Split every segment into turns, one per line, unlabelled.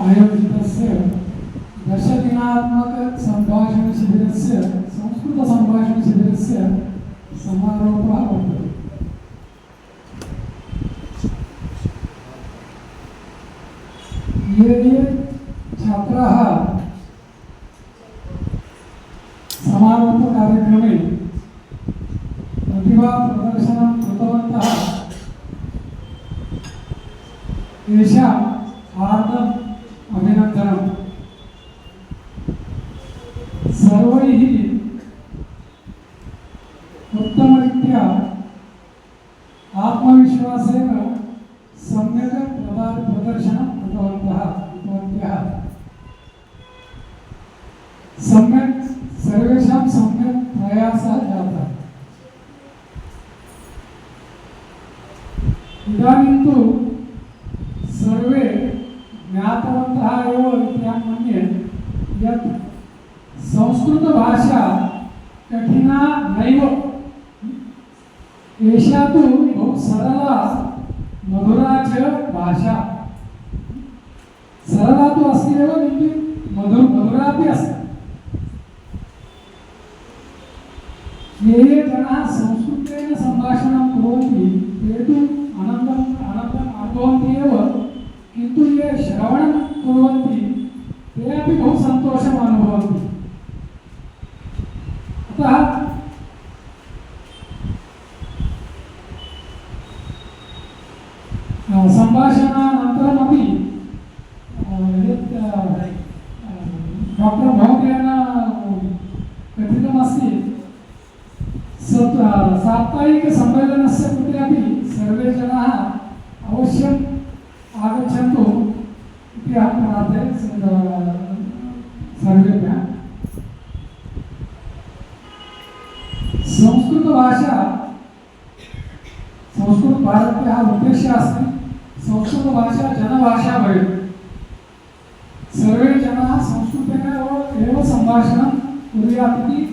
आयोजितस्य दशदिनात्मकसम्भाषणशिबिरस्य संस्कृतसम्भाषणशिबिरस्य समारोपः वर्तते ये ये छात्राः समारोपकार्यक्रमे प्रतिभाप्रदर्शनं कृतवन्तः तेषां हार्दम् अभिनन्दनं सर्वैः उत्तमरीत्या आत्मविश्वासेन सम्यक् प्रदा प्रदर्शनं कृतवन्तः कृतवत्यः सम्यक् सर्वेषां सम्यक् प्रयासः जातः. इदानीं तु सर्वे ज्ञातवन्तः एव इति अहं मन्ये यत् संस्कृतभाषा कठिना नैव देशातून तु बहु सरला मधुरा भाषा. सरला तु अस्ति एव किन्तु मधुर मधुरापि अस्ति हे ये जनाः संस्कृतेन आगच्छन्तु इति अहं प्रार्थये सर्वेभ्यः संस्कृतभाषा संस्कृतभारत्याः उद्देश्यः अस्ति संस्कृतभाषा जनभाषा भवेत् सर्वे जनाः संस्कृतेन एव एव सम्भाषणं कुर्यात् इति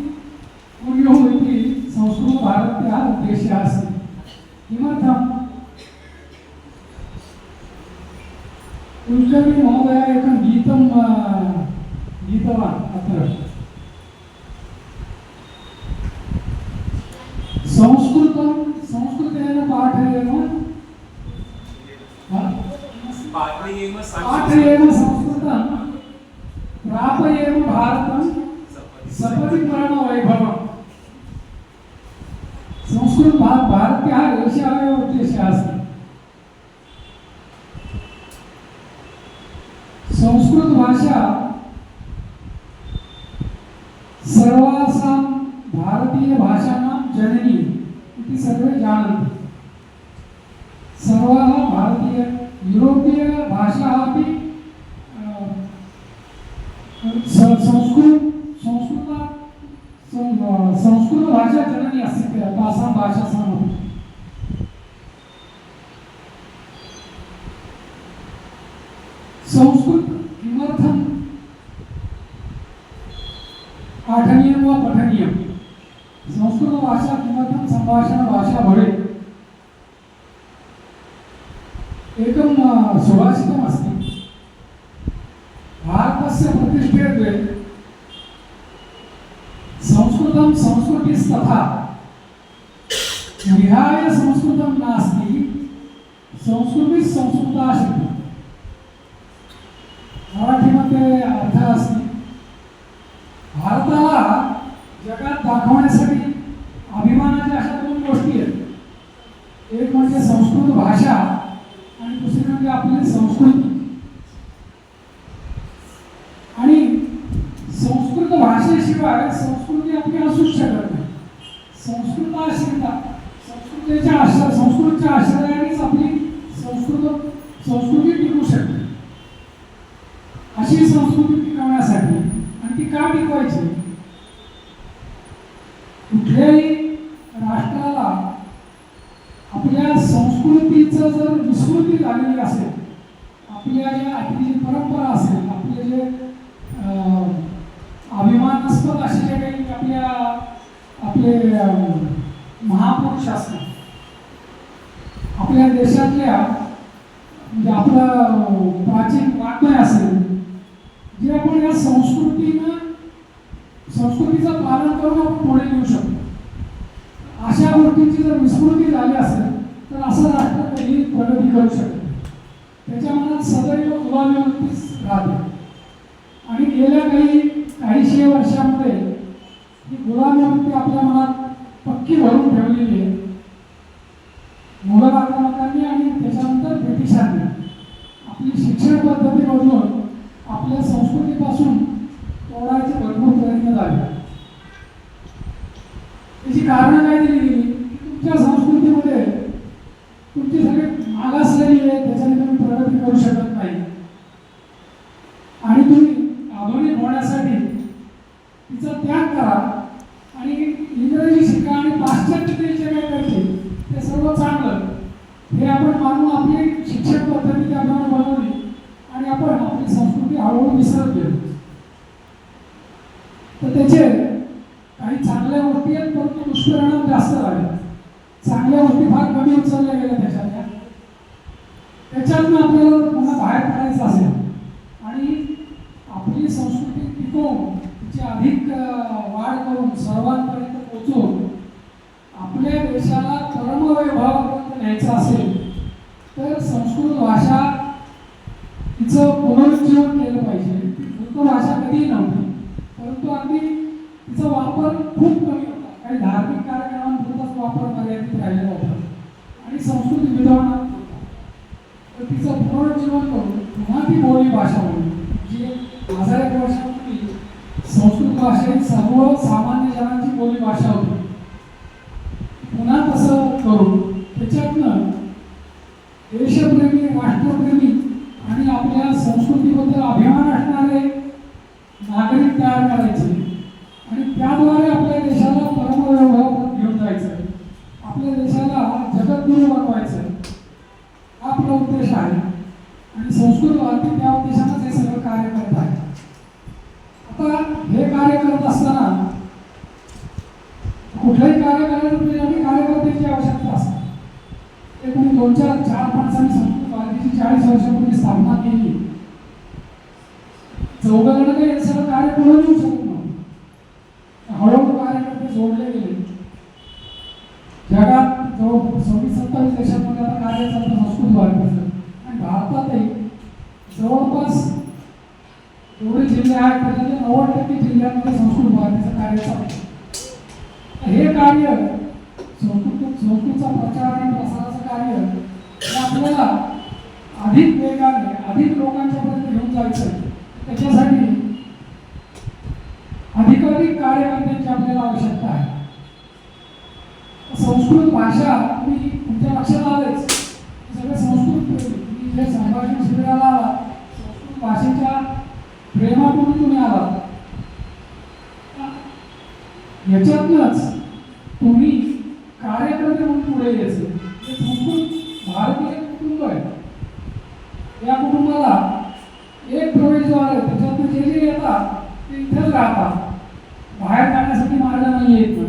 कुर्युः इति संस्कृतभारत्याः उद्देश्यः अस्ति किमर्थं कुलकर्णी महोदयः एकं गीतं गीतवान् अत्र संस्कृतं संस्कृतेन?
पाठयेम
पाठयेन संस्कृतं. प्रापयेम भारतं. सपदि प्राणवैभवम् संस्कृत भारत्याः एषः एव उद्देशः अस्ति संस्कृतभाषा सर्वासां भारतीयभाषाणां जननी इति सर्वे जानन्ति सर्वाः भारतीय भाषा अपि अ, स- संस्कृत संस्कृत सं- संस्कृतभाषा जननी अस्ति तासां भाषासामपि संस्कृत किमर्थं? पाठनीयं वा पठनीयं? संस्कृतभाषा किमर्थं? सम्भाषणभाषा भवेत्? एकं सुभाषितमस्ति भारतस्य प्रतिष्ठे द्वे संस्कृतं संस्कृतिस्तथा विहाय संस्कृतं नास्ति संस्कृतिः संस्कृताश्रिता मराठीमध्ये अर्थ असते भारताला जगात दाखवण्यासाठी अभिमानाच्या अशा दोन गोष्टी आहेत एक म्हणजे संस्कृत भाषा आणि दुसरी म्हणजे आपली संस्कृती आणि संस्कृत भाषेशिवाय संस्कृती आपली असूच शकत नाही संस्कृताश्रिता संस्कृतीच्या आश्रय संस्कृतच्या आश्रयानेच आपली संस्कृत संस्कृती टिकू शकते. अशी संस्कृती टिकवण्यासाठी आणि ती का टिकवायची? कुठल्याही राष्ट्राला आपल्या संस्कृतीचं जर विस्मृती झालेली असेल आपल्या ज्या आपली जी परंपरा असेल आपले जे अभिमानास्पद असे जे काही आपल्या आपले महापुरुष असतात देशातल्या म्हणजे आपलं प्राचीन वाङ्मय असेल जे आपण या संस्कृतीनं संस्कृतीचं पालन करून आपण पुढे घेऊ शकतो. अशा गोष्टींची जर विस्मृती झाली असेल तर असं राष्ट्र काही प्रगती करू शकत त्याच्या मनात सदैव गुलामी राहते. आणि गेल्या काही काहीशे वर्षामध्ये ही गुलामी आपल्या मनात पक्की भरून ठेवलेली आहे. मुघल आक्रमकांनी आणि त्याच्यानंतर ब्रिटिशांनी आपली शिक्षण पद्धती बदलून आपल्या संस्कृतीपासून तोडायचे भरपूर प्रयत्न झाले. त्याची कारणं काय दिली गेली की तुमच्या संस्कृतीमध्ये तुमची सगळी मागासलेली आहे त्याच्याने तुम्ही प्रगती करू शकत नाही आणि तुम्ही आधुनिक होण्यासाठी तिचा त्याग करा आणि इंग्रजी शिका आणि पाश्चात्य देश जे काय करते ते सर्व चांगलं हे आपण मानून आपली शिक्षण पद्धती त्याप्रमाणे बनवली आणि आपण आपली संस्कृती हळूहळू विसरत गेलो तर त्याचे काही चांगल्या गोष्टी आहेत परंतु दुष्परिणाम जास्त झाले चांगल्या गोष्टी फार केलं त्याच्यातल्या त्याच्यातनं आपल्याला पुन्हा बाहेर पडायचं असेल. आणि आपली संस्कृती टिकवून तिची अधिक वाढ करून सर्वांपर्यंत पोहोचून आपल्या देशाला परमवैभवापर्यंत न्यायचं असेल तर संस्कृत भाषा तिचं पुनरुज्जीवन केलं पाहिजे ती मूर्ख भाषा कधीही नव्हती परंतु अगदी तिचा वापर खूप कमी होता काही धार्मिक कार्यक्रमांपुरताच वापर मर्यादित राहिलेला होता आणि संस्कृत विद्वानात होता तर तिचं पुनरुज्जीवन करून पुन्हा ती बोली भाषा होईल जी हजार एक वर्षापूर्वी संस्कृत भाषा ही सर्वसामान्य जनांची बोली भाषा होती. पुन्हा तसं करून त्याच्यातनं देशप्रेमी राष्ट्रप्रेमी आणि आपल्या संस्कृतीबद्दल अभिमान असणारे नागरिक तयार करायचे. आणि त्याद्वारे आपल्या देशाला परमवैभव घेऊन जायचं. आपल्या देशाला जगद्गुरू बनवायचं. हा आपला उद्देश आहे. आणि संस्कृत भारती त्या उद्देशानंच हे सगळं कार्य करत हे कार्य करत असताना कुठलंही कार्य करायला म्हणजे कार्यकर्त्याची आवश्यकता असते. ते तुम्ही दोन चार चार माणसांनी संस्कृत भारतीची चाळीस वर्षापूर्वी स्थापना केली. चौघांना काही सगळं कार्य पूर्ण नेऊ शकत नव्हतं हळूहळू कार्यकर्ते जोडले गेले जगात जवळ सव्वीस सत्तावीस देशांमध्ये आता कार्य चालतं संस्कृत भारतीचं आणि भारतातही जवळपास एवढे जिल्हे आहेत त्याच्यातले नव्वद टक्के जिल्ह्यांमध्ये संस्कृत भारतीचं कार्य चालतं हे कार्य संस्कृत संस्कृतचा प्रचार आणि प्रसाराचं कार्य हे आपल्याला अधिक वेगाने अधिक लोकांच्यापर्यंत घेऊन जायचं त्याच्यासाठी अधिकाधिक कार्यकर्त्यांची आपल्याला आवश्यकता आहे. संस्कृत भाषा तुम्ही तुमच्या लक्षात आलेच. सगळे संस्कृत तुम्ही जे संभाषण शिबिराला संस्कृत भाषेच्या प्रेमातून तुम्ही आलात याच्यातनंच तुम्ही कार्यकर्ते म्हणून पुढे यायचे. हे संपूर्ण भारतीय कुटुंब आहे. या कुटुंबाला एक प्रवेशद्वार आहे. त्याच्यातनं जे जे येतात ते इथेच राहतात बाहेर जाण्यासाठी मार्ग नाही येत ना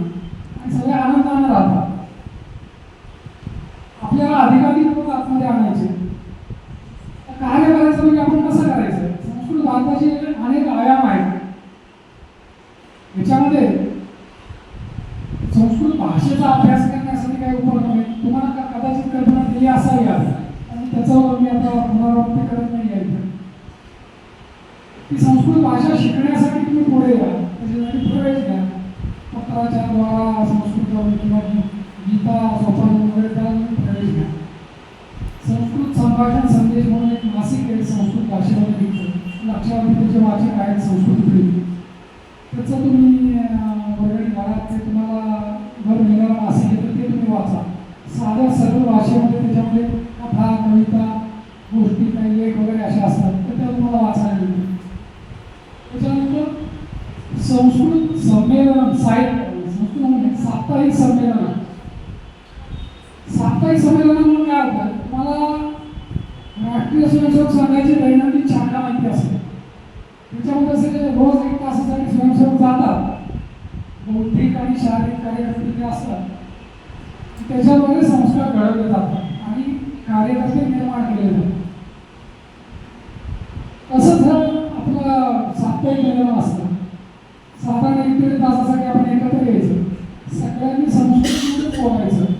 आणि सगळे आनंदाने राहतात आपल्याला अधिकाधिक लोक आतमध्ये आणायचे. कार्य करायचं म्हणजे आपण कसं करायचं संस्कृत भारताचे अनेक आयाम आहेत याच्यामध्ये संस्कृत भाषेचा अभ्यास करण्यासाठी काही उपक्रम आहे तुम्हाला का- कदाचित कल्पना दिली असावी आज आणि त्याच्यावर मी आता पुनरावृत्ती करत नाही आहे इथे. ती संस्कृत भाषा शिकण्यासाठी तुम्ही पुढे या. म्हणजे त्याच्यासाठी प्रवेश घ्या. पत्राच्या द्वारा संस्कृत किंवा गीता सोपान वगैरे त्याला तुम्ही प्रवेश घ्या. संस्कृत संभाषण संदेश म्हणून एक मासिक आहे संस्कृत भाषेमध्ये निघतं लक्षावधी त्याचे वाचक आहेत संस्कृत प्रेमी संस्कृत संमेलन साहित्य संस्कृत म्हणजे, म्हणजे साप्ताहिक संमेलन. साप्ताहिक संमेलन म्हणून काय होतं? तुम्हाला राष्ट्रीय स्वयंसेवक संघाची दैनंदिन शाखा माहिती असते. त्याच्यामध्ये सगळे रोज एक तासासाठी स्वयंसेवक जातात. बौद्धिक आणि शारीरिक कार्यकर्ते जे असतात त्याच्यामध्ये संस्कार घडवले जातात आणि कार्यकर्ते निर्माण केले जातात. तसंच आपलं साप्ताहिक निर्माण असतं coisa.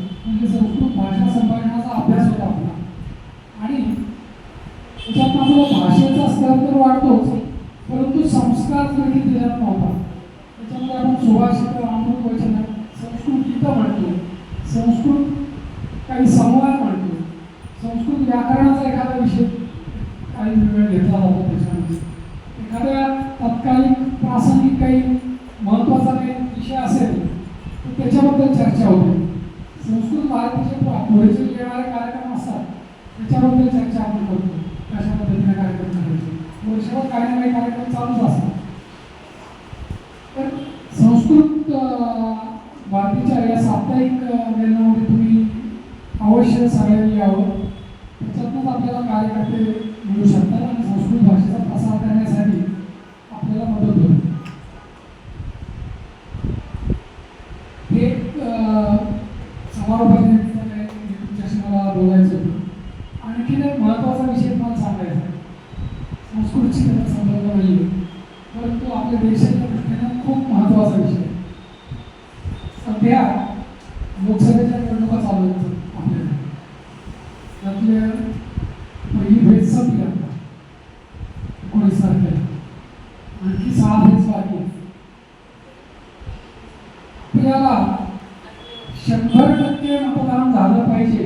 काही कार्यक्रम चालूच असतात. तर संस्कृत भारतीच्या या साप्ताहिक अं, मेलनामध्ये तुम्ही अवश्य सगळ्यांनी यावं. त्याच्यातूनच आपल्याला कार्यकर्ते मिळू शकतात आणि संस्कृत भाषेचा प्रसार करण्यासाठी आपल्याला मदत होईल हे एक, अं, समारोपाच्या निमित्ताने तुमच्याशी मला बोलायचं होतं आणखीन एक महत्त्वाचा विषय मला सांगायचा आहे. संस्कृतशी त्याचा संबंध नाही आहे आणि देशाच्या दृष्टीनं खूप महत्त्वाचा विषय सध्या लोकसभेच्या निवडणुका चालू आहेत आपल्याला त्यातल्या पहिली भेट संपली आता. एकोणीस तारखेला. आणखी सहा भेट बाकी आपल्याला शंभर टक्के मतदान झालं पाहिजे.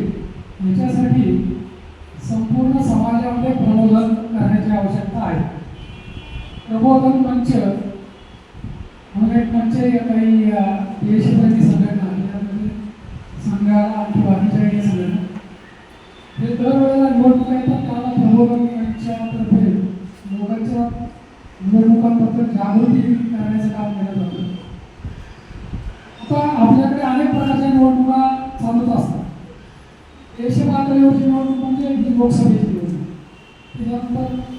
याच्यासाठी संपूर्ण समाजामध्ये प्रबोधन करण्याची आवश्यकता आहे प्रबोधन मंच म्हणून एक काही अ, देशप्रेमी संघटना संघाला किंवा बाकीच्या संघटना हे दरवेळेला निवडणुका येतात त्याला प्रबोधन मंचातर्फे लोकांच्या निवडणुकांबद्दल जागृती करण्याचं काम केलं जातं. आता आपल्याकडे अनेक प्रकारच्या निवडणुका चालूच असतात. देश निवडणूक म्हणजे ही लोकसभेची निवडणूक. त्याच्यानंतर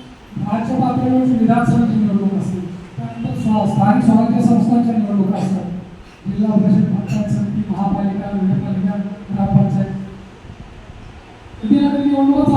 राज्य पातळीवरची विधानसभेची निवडणूक असते त्यानंतर स्व स्थानिक स्वराज्य संस्थांच्या निवडणुका असतात. जिल्हा परिषद पंचायत समिती महापालिका नगरपालिका ग्रामपंचायत. कधी ना कधी निवडणुका